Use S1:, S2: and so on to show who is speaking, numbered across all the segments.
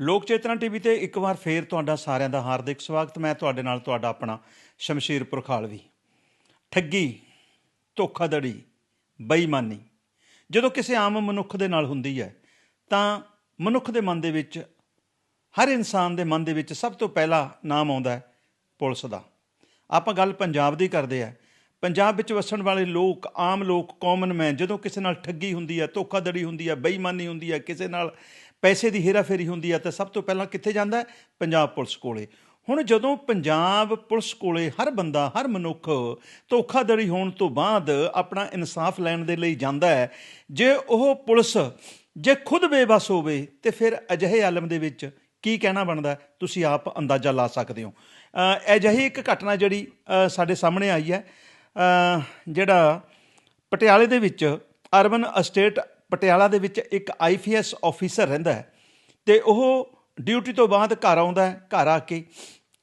S1: ਲੋਕ ਚੇਤਨਾ ਟੀਵੀ ਤੇ ਇੱਕ ਵਾਰ ਫੇਰ ਤੁਹਾਡਾ ਸਾਰਿਆਂ ਦਾ ਹਾਰਦਿਕ ਸਵਾਗਤ। ਮੈਂ ਤੁਹਾਡੇ ਨਾਲ ਤੁਹਾਡਾ ਆਪਣਾ ਸ਼ਮਸ਼ੀਰ ਪੁਰਖਾਲਵੀ। ਠੱਗੀ, ਧੋਖਾਧੜੀ, ਬੇਈਮਾਨੀ, ਜਦੋਂ ਕਿਸੇ ਆਮ ਮਨੁੱਖ ਦੇ ਨਾਲ ਹੁੰਦੀ ਹੈ, ਤਾਂ ਮਨੁੱਖ ਦੇ ਮਨ ਦੇ ਵਿੱਚ, ਹਰ ਇਨਸਾਨ ਦੇ ਮਨ ਦੇ ਵਿੱਚ ਸਭ ਤੋਂ ਪਹਿਲਾ ਨਾਮ ਆਉਂਦਾ ਹੈ ਪੁਲਿਸ ਦਾ। ਆਪਾਂ ਗੱਲ ਪੰਜਾਬ ਦੀ ਕਰਦੇ ਆ ਪੰਜਾਬ ਵਿੱਚ ਵਸਣ ਵਾਲੇ ਲੋਕ, ਆਮ ਲੋਕ ਕਾਮਨ ਮੈਨ ਜਦੋਂ ਕਿਸੇ ਨਾਲ ਠੱਗੀ ਹੁੰਦੀ ਹੈ, ਧੋਖਾਧੜੀ ਹੁੰਦੀ ਹੈ, ਬੇਈਮਾਨੀ ਹੁੰਦੀ ਹੈ, ਕਿਸੇ ਨਾਲ ਪੈਸੇ ਦੀ ਹੇਰਾਫੇਰੀ ਹੁੰਦੀ ਹੈ ਤਾਂ ਸਭ ਤੋਂ ਪਹਿਲਾਂ ਕਿੱਥੇ ਜਾਂਦਾ ਹੈ? ਪੰਜਾਬ ਪੁਲਿਸ ਕੋਲੇ। ਹੁਣ ਜਦੋਂ ਪੰਜਾਬ ਪੁਲਿਸ ਕੋਲੇ ਹਰ ਬੰਦਾ, ਹਰ ਮਨੁੱਖ ਧੋਖਾਧੜੀ ਹੋਣ ਤੋਂ ਬਾਅਦ ਆਪਣਾ ਇਨਸਾਫ ਲੈਣ ਦੇ ਲਈ ਜਾਂਦਾ ਹੈ, ਜੇ ਉਹ ਪੁਲਿਸ, ਜੇ ਖੁਦ ਬੇਬਸ ਹੋਵੇ, ਤੇ ਫਿਰ ਅਜਿਹੇ ਆਲਮ ਦੇ ਵਿੱਚ ਕੀ ਕਹਿਣਾ ਬਣਦਾ ਤੁਸੀਂ ਆਪ ਅੰਦਾਜ਼ਾ ਲਾ ਸਕਦੇ ਹੋ। ਅਜਿਹੀ ਇੱਕ ਘਟਨਾ ਜਿਹੜੀ ਸਾਡੇ ਸਾਹਮਣੇ ਆਈ ਹੈ ਜਿਹੜਾ ਪਟਿਆਲੇ ਦੇ ਵਿੱਚ ਅਰਬਨ ਅਸਟੇਟ ਪਟਿਆਲਾ ਦੇ ਵਿੱਚ ਇੱਕ ਆਈਪੀਐਸ ਆਫੀਸਰ ਰਹਿੰਦਾ ਹੈ ਤੇ ਉਹ ਡਿਊਟੀ ਤੋਂ ਬਾਅਦ ਘਰ ਆਉਂਦਾ ਹੈ, ਘਰ ਆ ਕੇ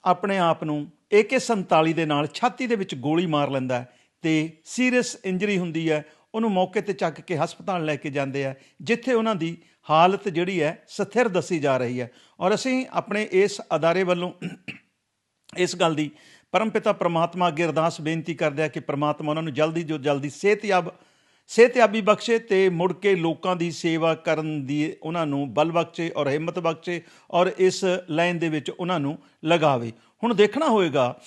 S1: ਆਪਣੇ ਆਪ ਨੂੰ AK47 ਦੇ ਨਾਲ ਛਾਤੀ ਦੇ ਵਿੱਚ ਗੋਲੀ ਮਾਰ ਲੈਂਦਾ ਹੈ ਤੇ ਸੀਰੀਅਸ ਇੰਜਰੀ ਹੁੰਦੀ ਹੈ, ਉਹਨੂੰ ਮੌਕੇ ਤੇ ਚੱਕ ਕੇ ਹਸਪਤਾਲ ਲੈ ਕੇ ਜਾਂਦੇ ਆ, ਜਿੱਥੇ ਉਹਨਾਂ ਦੀ ਹਾਲਤ ਜਿਹੜੀ ਹੈ ਸਥਿਰ ਦੱਸੀ ਜਾ ਰਹੀ ਹੈ। ਔਰ ਅਸੀਂ ਆਪਣੇ ਇਸ ਅਦਾਰੇ ਵੱਲੋਂ ਇਸ ਗੱਲ ਦੀ ਪਰਮਪਿਤਾ ਪ੍ਰਮਾਤਮਾ ਅੱਗੇ ਅਰਦਾਸ ਬੇਨਤੀ ਕਰਦੇ ਆ ਕਿ ਪ੍ਰਮਾਤਮਾ ਉਹਨਾਂ ਨੂੰ ਜਲਦੀ ਜੋ ਜਲਦੀ ਸਿਹਤਯਾਬ ਸਿਹਤਯਾਬੀ ਬਖਸ਼ੇ ਤੇ ਮੁੜ ਕੇ ਲੋਕਾਂ ਦੀ ਸੇਵਾ ਕਰਨ ਦੀ ਉਹਨਾਂ ਨੂੰ ਬਲ ਬਖਸ਼ੇ ਔਰ ਹਿੰਮਤ ਬਖਸ਼ੇ ਔਰ ਇਸ ਲਾਈਨ ਦੇ ਵਿੱਚ ਉਹਨਾਂ ਨੂੰ ਲਗਾਵੇ। ਹੁਣ ਦੇਖਣਾ ਹੋਏਗਾ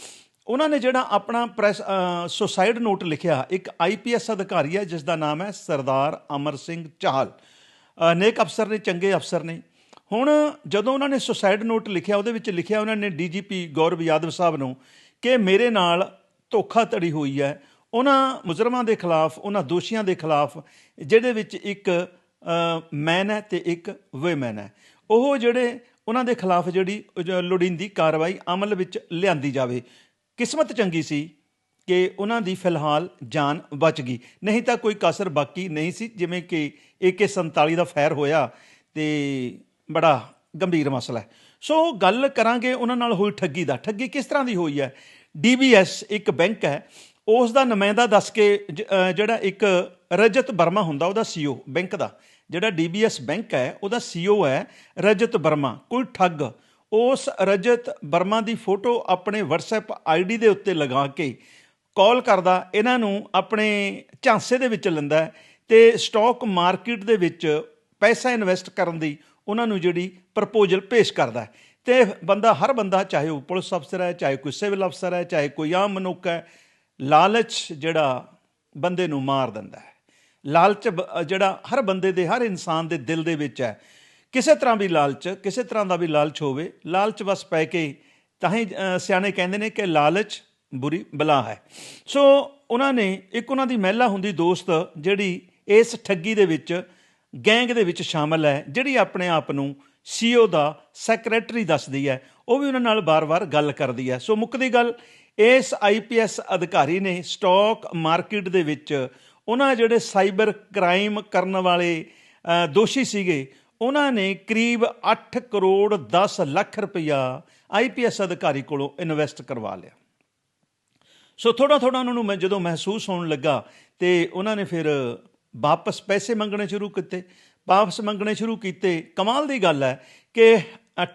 S1: ਉਹਨਾਂ ਨੇ ਜਿਹੜਾ ਆਪਣਾ ਪ੍ਰੈਸ ਸੁਸਾਈਡ ਨੋਟ ਲਿਖਿਆ ਇੱਕ ਆਈਪੀਐਸ ਅਧਿਕਾਰੀ ਹੈ ਜਿਸ ਦਾ ਨਾਮ ਹੈ ਸਰਦਾਰ ਅਮਰ ਸਿੰਘ ਚਾਹਲ। ਅ, ਨੇਕ ਅਫਸਰ ਨੇ ਚੰਗੇ ਅਫਸਰ ਨੇ। ਹੁਣ ਜਦੋਂ ਉਹਨਾਂ ਨੇ ਸੁਸਾਈਡ ਨੋਟ ਲਿਖਿਆ ਉਹਦੇ ਵਿੱਚ ਲਿਖਿਆ ਉਹਨਾਂ ਨੇ ਡੀਜੀਪੀ ਗੌਰਵ ਯਾਦਵ ਸਾਹਿਬ ਨੂੰ ਕਿ ਮੇਰੇ ਨਾਲ ਧੋਖਾਧੜੀ ਹੋਈ ਹੈ ਉਹਨਾਂ ਮੁਜਰਮਾਂ ਦੇ ਖਿਲਾਫ, ਉਹਨਾਂ ਦੋਸ਼ੀਆਂ ਦੇ ਖਿਲਾਫ ਜਿਹਦੇ ਵਿੱਚ ਇੱਕ ਮੈਨ ਹੈ ਤੇ ਇੱਕ ਵੂਮਨ ਹੈ। ਉਹ ਜਿਹੜੇ ਉਹਨਾਂ ਦੇ ਖਿਲਾਫ ਜਿਹੜੀ ਲੋੜੀਂਦੀ ਕਾਰਵਾਈ ਅਮਲ ਵਿੱਚ ਲਿਆਂਦੀ ਜਾਵੇ। ਕਿਸਮਤ ਚੰਗੀ ਸੀ ਕਿ ਉਹਨਾਂ ਦੀ ਫਿਲਹਾਲ ਜਾਨ ਬਚ ਗਈ। ਨਹੀਂ ਤਾਂ ਕੋਈ ਕਸਰ ਬਾਕੀ ਨਹੀਂ ਸੀ, ਜਿਵੇਂ ਕਿ AK47 ਦਾ ਫਾਇਰ ਹੋਇਆ ਤੇ ਬੜਾ ਗੰਭੀਰ ਮਸਲਾ ਹੈ। ਸੋ ਗੱਲ ਕਰਾਂਗੇ ਉਹਨਾਂ ਨਾਲ ਹੋਈ ਠੱਗੀ ਦਾ। ਠੱਗੀ ਕਿਸ ਤਰ੍ਹਾਂ ਦੀ ਹੋਈ ਹੈ? DBS ਇੱਕ ਬੈਂਕ ਹੈ ਉਸ ਦਾ ਨੁਮਾਇੰਦਾ ਦੱਸ ਕੇ ਜਿਹੜਾ ਇੱਕ ਰਜਤ ਵਰਮਾ ਹੁੰਦਾ, ਉਹਦਾ CEO ਬੈਂਕ ਦਾ। ਜਿਹੜਾ DBS ਬੈਂਕ ਹੈ, ਉਹਦਾ CEO ਹੈ ਰਜਤ ਵਰਮਾ, ਕੋਈ ਠੱਗ। ਉਸ ਰਜਤ ਵਰਮਾ ਦੀ ਫੋਟੋ ਆਪਣੇ WhatsApp ਆਈਡੀ ਦੇ ਉੱਤੇ ਲਗਾ ਕੇ ਕਾਲ ਕਰਦਾ, ਇਹਨਾਂ ਨੂੰ ਆਪਣੇ ਝਾਂਸੇ ਦੇ ਵਿੱਚ ਲੈਂਦਾ ਹੈ ਤੇ ਸਟਾਕ ਮਾਰਕੀਟ ਦੇ ਵਿੱਚ ਪੈਸਾ ਇਨਵੈਸਟ ਕਰਨ ਦੀ ਉਹਨਾਂ ਨੂੰ ਜਿਹੜੀ ਪ੍ਰਪੋਜ਼ਲ ਪੇਸ਼ ਕਰਦਾ ਹੈ। ਤੇ ਬੰਦਾ, ਹਰ ਬੰਦਾ, ਚਾਹੇ ਉਹ ਪੁਲਿਸ ਅਫਸਰ ਹੈ, ਚਾਹੇ ਕੋਈ ਸਿਵਲ ਅਫਸਰ ਹੈ, ਚਾਹੇ ਕੋਈ ਆਮ ਮਨੁੱਖ ਹੈ ਲਾਲਚ ਜਿਹੜਾ ਬੰਦੇ ਨੂੰ ਮਾਰ ਦਿੰਦਾ ਹੈ। ਲਾਲਚ ਬ- ਜਿਹੜਾ ਹਰ ਬੰਦੇ ਦੇ, ਹਰ ਇਨਸਾਨ ਦੇ ਦਿਲ ਦੇ ਵਿੱਚ ਹੈ। ਕਿਸੇ ਤਰ੍ਹਾਂ ਵੀ ਲਾਲਚ, ਕਿਸੇ ਤਰ੍ਹਾਂ ਦਾ ਵੀ ਲਾਲਚ ਹੋਵੇ, ਲਾਲਚ ਬਸ ਪੈ ਕੇ ਤਾਂ ਹੀ ਸਿਆਣੇ ਕਹਿੰਦੇ ਨੇ ਕਿ ਲਾਲਚ ਬੁਰੀ ਬਲਾ ਹੈ। ਸੋ ਉਹਨਾਂ ਨੇ, ਇੱਕ ਉਹਨਾਂ ਦੀ ਮਹਿਲਾ ਹੁੰਦੀ ਦੋਸਤ ਜਿਹੜੀ ਇਸ ਠੱਗੀ ਦੇ ਵਿੱਚ, ਗੈਂਗ ਦੇ ਵਿੱਚ ਸ਼ਾਮਲ ਹੈ, ਜਿਹੜੀ ਆਪਣੇ ਆਪ ਨੂੰ ਸੀਓ ਦਾ ਸੈਕਟਰੀ ਦੱਸਦੀ ਹੈ। ਉਹ ਵੀ ਉਹਨਾਂ ਨਾਲ ਬਾਰ-ਬਾਰ ਗੱਲ ਕਰਦੀ ਹੈ। ਸੋ ਮੁੱਕਦੀ ਗੱਲ ਇਸ ਆਈਪੀਐਸ ਅਧਿਕਾਰੀ ਨੇ ਸਟਾਕ ਮਾਰਕੀਟ ਦੇ ਵਿੱਚ ਉਹਨਾਂ ਜਿਹੜੇ ਸਾਈਬਰ ਕ੍ਰਾਈਮ ਕਰਨ ਵਾਲੇ ਦੋਸ਼ੀ ਸੀਗੇ, ਉਹਨਾਂ ਨੇ ਕਰੀਬ 8 ਕਰੋੜ 10 ਲੱਖ ਰੁਪਇਆ ਆਈਪੀਐਸ ਅਧਿਕਾਰੀ ਕੋਲੋਂ ਇਨਵੈਸਟ ਕਰਵਾ ਲਿਆ। ਸੋ ਥੋੜਾ ਥੋੜਾ ਉਹਨਾਂ ਨੂੰ ਮੈਂ ਜਦੋਂ ਮਹਿਸੂਸ ਹੋਣ ਲੱਗਾ ਤੇ ਉਹਨਾਂ ਨੇ ਫਿਰ ਵਾਪਸ ਪੈਸੇ ਮੰਗਣੇ ਸ਼ੁਰੂ ਕੀਤੇ। ਵਾਪਸ ਮੰਗਣੇ ਸ਼ੁਰੂ ਕੀਤੇ। ਕਮਾਲ ਦੀ ਗੱਲ ਹੈ ਕਿ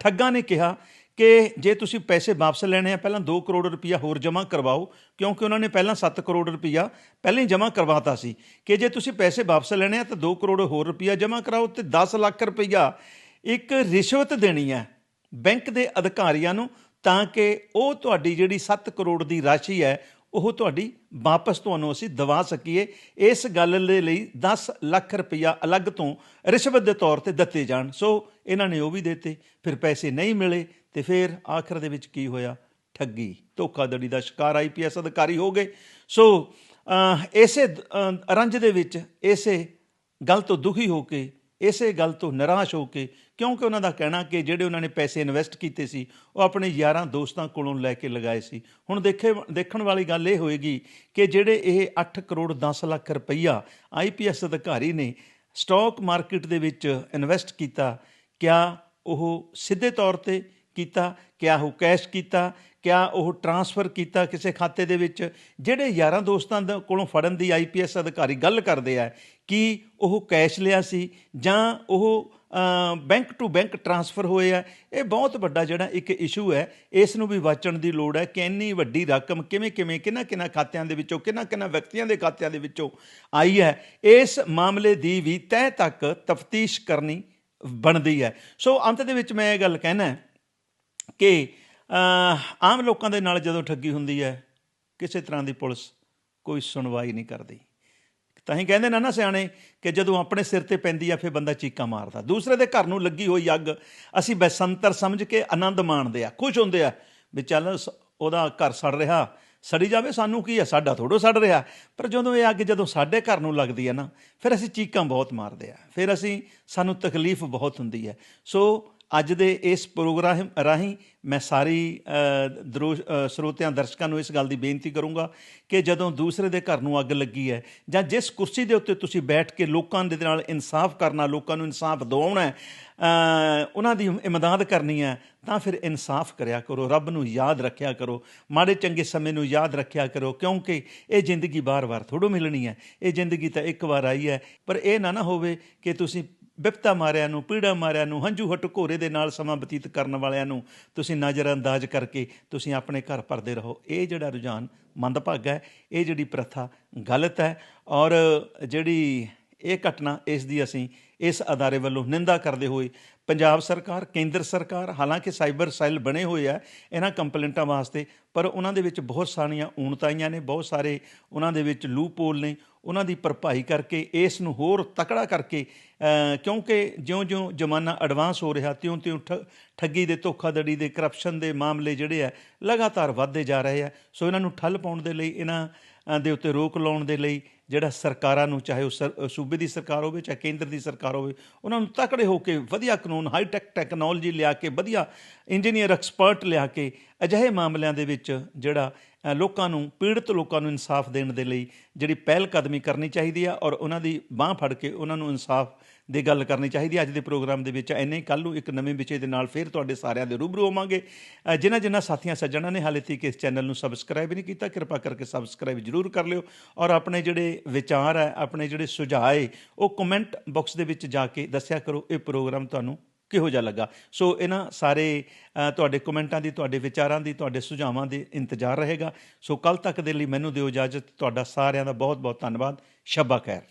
S1: ਠੱਗਾਂ ਨੇ ਕਿਹਾ ਕਿ ਜੇ ਤੁਸੀਂ ਪੈਸੇ ਵਾਪਸ ਲੈਣੇ ਆ, ਪਹਿਲਾਂ 2 ਕਰੋੜ ਰੁਪਇਆ ਹੋਰ ਜਮ੍ਹਾਂ ਕਰਵਾਓ, ਕਿਉਂਕਿ ਉਹਨਾਂ ਨੇ ਪਹਿਲਾਂ 7 ਕਰੋੜ ਰੁਪਇਆ ਪਹਿਲਾਂ ਹੀ ਜਮ੍ਹਾਂ ਕਰਵਾਤਾ ਸੀ। ਕਿ ਜੇ ਤੁਸੀਂ ਪੈਸੇ ਵਾਪਸ ਲੈਣੇ ਆ, ਤਾਂ 2 ਕਰੋੜ ਹੋਰ ਰੁਪਇਆ ਜਮ੍ਹਾਂ ਕਰਾਓ ਤੇ 10 ਲੱਖ ਰੁਪਇਆ ਇੱਕ ਰਿਸ਼ਵਤ ਦੇਣੀ ਹੈ ਬੈਂਕ ਦੇ ਅਧਿਕਾਰੀਆਂ ਨੂੰ, ਤਾਂ ਕਿ ਉਹ ਤੁਹਾਡੀ ਜਿਹੜੀ 7 ਕਰੋੜ ਦੀ ਰਾਸ਼ੀ ਹੈ ਉਹ ਤੁਹਾਡੀ ਵਾਪਸ ਤੁਹਾਨੂੰ ਅਸੀਂ ਦਵਾ ਸਕੀਏ। ਇਸ ਗੱਲ ਦੇ ਲਈ 10 ਲੱਖ ਰੁਪਇਆ ਅਲੱਗ ਤੋਂ ਰਿਸ਼ਵਤ ਦੇ ਤੌਰ ਤੇ ਦਿੱਤੇ ਜਾਣ। ਸੋ ਇਹਨਾਂ ਨੇ ਉਹ ਵੀ ਦਿੱਤੇ ਫਿਰ ਪੈਸੇ ਨਹੀਂ ਮਿਲੇ ਤੇ ਫਿਰ ਆਖਰ ਦੇ ਵਿੱਚ ਕੀ ਹੋਇਆ? ਠੱਗੀ ਧੋਖਾਧੜੀ ਦਾ ਸ਼ਿਕਾਰ ਆਈਪੀਐਸ ਅਧਿਕਾਰੀ ਹੋ ਗਏ। ਸੋ ਇਸੇ ਅਹ, ਰੰਜ ਦੇ ਵਿੱਚ ਇਸੇ ਗੱਲ ਤੋਂ ਦੁਖੀ ਹੋ ਕੇ ਇਸੇ ਗੱਲ ਤੋਂ ਨਿਰਾਸ਼ ਹੋ ਕੇ, ਕਿਉਂਕਿ ਉਹਨਾਂ ਦਾ ਕਹਿਣਾ ਕਿ ਜਿਹੜੇ ਉਹਨਾਂ ਨੇ ਪੈਸੇ ਇਨਵੈਸਟ ਕੀਤੇ ਸੀ, ਉਹ ਆਪਣੇ ਯਾਰਾਂ ਦੋਸਤਾਂ ਕੋਲੋਂ ਲੈ ਕੇ ਲਗਾਏ ਸੀ। ਹੁਣ ਦੇਖੇ, ਦੇਖਣ ਵਾਲੀ ਗੱਲ ਇਹ ਹੋਏਗੀ ਕਿ ਜਿਹੜੇ ਇਹ 8 ਕਰੋੜ 10 ਲੱਖ ਰੁਪਈਆ ਆਈਪੀਐਸ ਅਧਿਕਾਰੀ ਨੇ ਸਟਾਕ ਮਾਰਕੀਟ ਦੇ ਵਿੱਚ ਇਨਵੈਸਟ ਕੀਤਾ, ਕਿਆ ਉਹ ਸਿੱਧੇ ਤੌਰ ਤੇ ਕੀਤਾ, ਕਿਆ ਉਹ ਕੈਸ਼ ਕੀਤਾ ਕਿਆ ਉਹ ਟਰਾਂਸਫਰ ਕੀਤਾ ਕਿਸੇ ਖਾਤੇ ਦੇ ਵਿੱਚ? ਜਿਹੜੇ ਯਾਰਾਂ ਦੋਸਤਾਂ ਦੇ, ਕੋਲੋਂ ਫੜਨ ਦੀ ਆਈਪੀਐਸ ਅਧਿਕਾਰੀ ਗੱਲ ਕਰਦੇ ਆ, ਕਿ ਉਹ ਕੈਸ਼ ਲਿਆ ਸੀ? ਜਾਂ ਉਹ ਬੈਂਕ ਟੂ ਬੈਂਕ ਟਰਾਂਸਫਰ ਹੋਏ ਆ? ਇਹ ਬਹੁਤ ਵੱਡਾ ਜਿਹੜਾ ਇੱਕ ਇਸ਼ੂ ਹੈ, ਇਸ ਨੂੰ ਵੀ ਵਾਚਣ ਦੀ ਲੋੜ ਹੈ ਕਿ ਇੰਨੀ ਵੱਡੀ ਰਕਮ ਕਿਵੇਂ ਕਿਵੇਂ ਕਿਹਨਾਂ ਕਿਹਨਾਂ ਖਾਤਿਆਂ ਦੇ ਵਿੱਚੋਂ ਕਿਹਨਾਂ ਕਿਹਨਾਂ ਵਿਅਕਤੀਆਂ ਦੇ ਖਾਤਿਆਂ ਦੇ ਵਿੱਚੋਂ ਆਈ ਹੈ? ਇਸ ਮਾਮਲੇ ਦੀ ਵੀ ਤਹਿ ਤੱਕ ਤਫਤੀਸ਼ ਕਰਨੀ ਬਣਦੀ ਹੈ। ਸੋ ਅੰਤ ਦੇ ਵਿੱਚ ਮੈਂ ਇਹ ਗੱਲ ਕਹਿਣਾ ਕਿ ਆਮ ਲੋਕਾਂ ਦੇ ਨਾਲ ਜਦੋਂ ਠੱਗੀ ਹੁੰਦੀ ਹੈ, ਕਿਸੇ ਤਰ੍ਹਾਂ ਦੀ ਪੁਲਿਸ ਕੋਈ ਸੁਣਵਾਈ ਨਹੀਂ ਕਰਦੀ। ਤਾਂ ਹੀ ਕਹਿੰਦੇ ਨਾ ਨਾ ਸਿਆਣੇ ਕਿ ਜਦੋਂ ਆਪਣੇ ਸਿਰ ਤੇ ਪੈਂਦੀ ਆ, ਫਿਰ ਬੰਦਾ ਚੀਕਾਂ ਮਾਰਦਾ। ਦੂਸਰੇ ਦੇ ਘਰ ਨੂੰ ਲੱਗੀ ਹੋਈ ਅੱਗ ਅਸੀਂ ਬਸੰਤਰ ਸਮਝ ਕੇ ਆਨੰਦ ਮਾਣਦੇ ਆ, ਖੁਸ਼ ਹੁੰਦੇ ਆ ਵੀ ਚੱਲ ਸ- ਉਹਦਾ ਘਰ ਸੜ ਰਿਹਾ, ਸੜੀ ਜਾਵੇ ਸਾਨੂੰ ਕੀ ਆ, ਸਾਡਾ ਥੋੜੋ ਸੜ ਰਿਹਾ। ਪਰ ਜਦੋਂ ਇਹ ਅੱਗ ਜਦੋਂ ਸਾਡੇ ਘਰ ਨੂੰ ਲੱਗਦੀ ਹੈ ਨਾ, ਫਿਰ ਅਸੀਂ ਚੀਕਾਂ ਬਹੁਤ ਮਾਰਦੇ ਆ। ਫਿਰ ਅਸੀਂ, ਸਾਨੂੰ ਤਕਲੀਫ ਬਹੁਤ ਹੁੰਦੀ ਹੈ ਸੋ ਅੱਜ ਦੇ ਇਸ ਪ੍ਰੋਗਰਾਮ ਰਾਹੀਂ ਮੈਂ ਸਾਰੀ ਦਰੋ ਸਰੋਤਿਆਂ ਦਰਸ਼ਕਾਂ ਨੂੰ ਇਸ ਗੱਲ ਦੀ ਬੇਨਤੀ ਕਰੂੰਗਾ ਕਿ ਜਦੋਂ ਦੂਸਰੇ ਦੇ ਘਰ ਨੂੰ ਅੱਗ ਲੱਗੀ ਹੈ ਜਾਂ ਜਿਸ ਕੁਰਸੀ ਦੇ ਉੱਤੇ ਤੁਸੀਂ ਬੈਠ ਕੇ ਲੋਕਾਂ ਦੇ ਨਾਲ ਇਨਸਾਫ ਕਰਨਾ, ਲੋਕਾਂ ਨੂੰ ਇਨਸਾਫ ਦਿਵਾਉਣਾ ਹੈ ਉਹਨਾਂ ਦੀ ਇਮਦਾਦ ਕਰਨੀ ਹੈ, ਤਾਂ ਫਿਰ ਇਨਸਾਫ ਕਰਿਆ ਕਰੋ, ਰੱਬ ਨੂੰ ਯਾਦ ਰੱਖਿਆ ਕਰੋ, ਮਾੜੇ ਚੰਗੇ ਸਮੇਂ ਨੂੰ ਯਾਦ ਰੱਖਿਆ ਕਰੋ, ਕਿਉਂਕਿ ਇਹ ਜ਼ਿੰਦਗੀ ਬਾਰ-ਬਾਰ ਥੋੜੋ ਮਿਲਣੀ ਹੈ, ਇਹ ਜ਼ਿੰਦਗੀ ਤਾਂ ਇੱਕ ਵਾਰ ਆਈ ਹੈ, ਪਰ ਇਹ ਨਾ ਨਾ ਹੋਵੇ ਕਿ ਤੁਸੀਂ ਵਿਪਤਾ ਮਾਰਿਆਂ ਨੂੰ, ਪੀੜਾ ਮਾਰਿਆਂ ਨੂੰ, ਹੰਝੂ ਹਟ ਘੋਰੇ ਦੇ ਨਾਲ ਸਮਾਂ ਬਤੀਤ ਕਰਨ ਵਾਲਿਆਂ ਨੂੰ ਤੁਸੀਂ ਨਜ਼ਰਅੰਦਾਜ਼ ਕਰਕੇ ਤੁਸੀਂ ਆਪਣੇ ਘਰ ਭਰਦੇ ਰਹੋ। ਇਹ ਜਿਹੜਾ ਰੁਝਾਨ ਮੰਦਭਾਗਾ ਹੈ, ਇਹ ਜਿਹੜੀ ਪ੍ਰਥਾ ਗਲਤ ਹੈ ਔਰ ਜਿਹੜੀ ਇਹ ਘਟਨਾ ਇਸ ਦੀ ਅਸੀਂ ਇਸ ਅਦਾਰੇ ਵੱਲੋਂ ਨਿੰਦਾ ਕਰਦੇ ਹੋਏ ਪੰਜਾਬ ਸਰਕਾਰ, ਕੇਂਦਰ ਸਰਕਾਰ ਹਾਲਾਂਕਿ ਸਾਈਬਰ ਸੈੱਲ ਬਣੇ ਹੋਏ ਆ, ਇਹਨਾਂ ਕੰਪਲੇਂਟਾਂ ਵਾਸਤੇ, ਪਰ ਉਹਨਾਂ ਦੇ ਵਿੱਚ ਬਹੁਤ ਸਾਰੀਆਂ ਊਣਤਾਈਆਂ ਨੇ, ਬਹੁਤ ਸਾਰੇ ਉਹਨਾਂ ਦੇ ਵਿੱਚ ਲੂਪੋਲ ਨੇ, ਉਹਨਾਂ ਦੀ ਭਰਪਾਈ ਕਰਕੇ ਇਸ ਨੂੰ ਹੋਰ ਤਕੜਾ ਕਰਕੇ ਕਿਉਂਕਿ ਜਿਉਂ-ਜਿਉਂ ਜ਼ਮਾਨਾ ਐਡਵਾਂਸ ਹੋ ਰਿਹਾ, ਤਿਉਂ-ਤਿਉਂ ਠ- ਠੱਗੀ ਦੇ, ਧੋਖਾਧੜੀ ਦੇ ਕਰਪਸ਼ਨ ਦੇ ਮਾਮਲੇ ਜਿਹੜੇ ਆ, ਲਗਾਤਾਰ ਵੱਧਦੇ ਜਾ ਰਹੇ ਆ, ਸੋ ਇਹਨਾਂ ਨੂੰ ਠੱਲ ਪਾਉਣ ਦੇ ਲਈ, ਇਹਨਾਂ ਦੇ ਉੱਤੇ ਰੋਕ ਲਾਉਣ ਦੇ ਲਈ ਜਿਹੜਾ ਸਰਕਾਰਾਂ ਨੂੰ, ਚਾਹੇ ਉਹ ਸਰ- ਸੂਬੇ ਦੀ ਸਰਕਾਰ ਹੋਵੇ ਚਾਹੇ ਕੇਂਦਰ ਦੀ ਸਰਕਾਰ ਹੋਵੇ, ਉਹਨਾਂ ਨੂੰ ਤਕੜੇ ਹੋ ਕੇ ਵਧੀਆ ਕਾਨੂੰਨ ਹਾਈ ਟੈਕ ਟੈਕਨੋਲੋਜੀ ਲਿਆ ਕੇ, ਵਧੀਆ ਇੰਜੀਨੀਅਰ ਐਕਸਪਰਟ ਲਿਆ ਕੇ ਅਜਿਹੇ ਮਾਮਲਿਆਂ ਦੇ ਵਿੱਚ ਜਿਹੜਾ ਲੋਕਾਂ ਨੂੰ, ਪੀੜਤ ਲੋਕਾਂ ਨੂੰ ਇਨਸਾਫ ਦੇਣ ਦੇ ਲਈ ਜਿਹੜੀ ਪਹਿਲ ਕਦਮੀ ਕਰਨੀ ਚਾਹੀਦੀ ਆ ਔਰ ਉਹਨਾਂ ਦੀ ਬਾਹ ਫੜ ਕੇ ਉਹਨਾਂ ਨੂੰ ਇਨਸਾਫ ਦੀ ਗੱਲ ਕਰਨੀ ਚਾਹੀਦੀ ਹੈ। ਅੱਜ ਦੇ ਪ੍ਰੋਗਰਾਮ ਦੇ ਵਿੱਚ ਇੰਨੇ ਕੱਲ ਨੂੰ ਇੱਕ ਨਵੇਂ ਵਿਸ਼ੇ ਦੇ ਨਾਲ ਫਿਰ ਤੁਹਾਡੇ ਸਾਰਿਆਂ ਦੇ ਰੂਬਰੂ ਹੋਵਾਂਗੇ। ਜਿਨ੍ਹਾਂ ਜਿਨ੍ਹਾਂ ਸਾਥੀਆਂ ਸੱਜਣਾਂ ਨੇ ਹਾਲੇ ਤੱਕ ਇਸ ਚੈਨਲ ਨੂੰ ਸਬਸਕ੍ਰਾਈਬ ਨਹੀਂ ਕੀਤਾ, ਕਿਰਪਾ ਕਰਕੇ ਸਬਸਕ੍ਰਾਈਬ ਜ਼ਰੂਰ ਕਰ ਲਿਓ ਔਰ ਆਪਣੇ ਜਿਹੜੇ ਵਿਚਾਰ ਹੈ ਆਪਣੇ ਜਿਹੜੇ ਸੁਝਾਅ ਹੈ ਉਹ ਕਮੈਂਟ ਬਾਕਸ ਦੇ ਵਿੱਚ ਜਾ ਕੇ ਦੱਸਿਆ ਕਰੋ। ਇਹ ਪ੍ਰੋਗਰਾਮ ਤੁਹਾਨੂੰ ਕਿਹੋ ਜਿਹਾ ਲੱਗਾ? ਸੋ ਇਹਨਾਂ ਸਾਰੇ ਤੁਹਾਡੇ ਕਮੈਂਟਾਂ ਦੀ, ਤੁਹਾਡੇ ਵਿਚਾਰਾਂ ਦੀ, ਤੁਹਾਡੇ ਸੁਝਾਵਾਂ ਦੇ ਇੰਤਜ਼ਾਰ ਰਹੇਗਾ। ਸੋ ਕੱਲ ਤੱਕ ਦੇ ਲਈ ਮੈਨੂੰ ਦਿਓ ਇਜਾਜ਼ਤ। ਤੁਹਾਡਾ ਸਾਰਿਆਂ ਦਾ ਬਹੁਤ ਬਹੁਤ ਧੰਨਵਾਦ। ਸ਼ਬਾ ਖੈਰ।